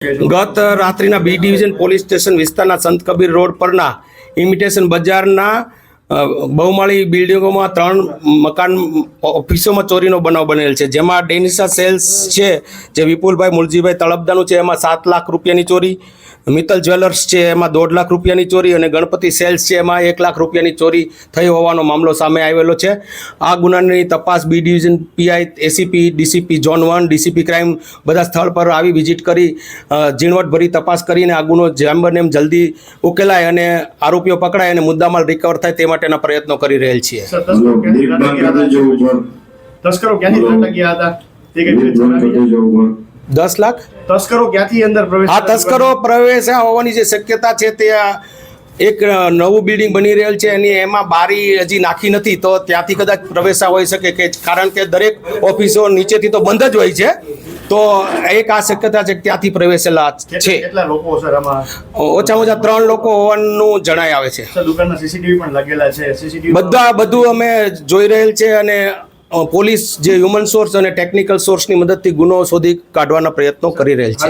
ગત રાત્રિના B division police station વિસ્તારના સંત કબીર રોડ પરના ઇમિટેશન બજારના બહુમાળી બિલ્ડિંગોમાં ત્રણ મકાન ઓફિસોમાં ચોરીનો બનાવ બનેલ છે. જેમાં ડેનિસા સેલ્સ છે, જે વિપુલભાઈ મુલજીભાઈ તળપદાનું છે, એમાં સાત લાખ રૂપિયાની ચોરી, મિત્તલ જ્વેલર્સ છે, એમાં દોઢ લાખ રૂપિયાની ચોરી અને ગણપતિ સેલ્સ છે, એમાં એક લાખ રૂપિયાની ચોરી થઈ હોવાનો મામલો સામે આવેલો છે. આ ગુનાની તપાસ B division PI ACP DCP zone one DCP crime બધા સ્થળ પર આવી વિઝિટ કરી ઝીણવટભરી તપાસ કરીને આ ગુનો જેમ બને એમ જલ્દી ઉકેલાય અને આરોપીઓ પકડાય અને મુદ્દામાલ રિકવર થાય તે માટેના પ્રયત્નો કરી રહેલ છીએ. તસ્કરો ક્યાંથી હતા તે કઈ દસ લાખ? તસ્કરો ક્યાંથી અંદર પ્રવેશ આ તસ્કરો પ્રવેશ્યા હોવાની જે શક્યતા છે તે એક નવું બિલ્ડિંગ બની રહેલ છે એની એમાં બારી હજી નાખી નથી તો ત્યાંથી કદાચ પ્રવેશા હોઈ શકે કે કારણ કે દરેક ઓફિસો નીચેથી તો બંધ જ હોય છે. તો એક આ શક્યતા છે ત્યાંથી પ્રવેશેલા છે. ઓછામાં ઓછા ત્રણ લોકો હોવાનું જણાય આવે છે. દુકાનના સીસીટીવી પણ લાગેલા છે. સીસીટીવી બધા બધું અમે જોઈ રહેલ છે અને પોલીસ જે હ્યુમન સોર્સ અને ટેકનિકલ સોર્સની મદદથી ગુનો શોધી કાઢવાના પ્રયત્નો કરી રહેલ છે.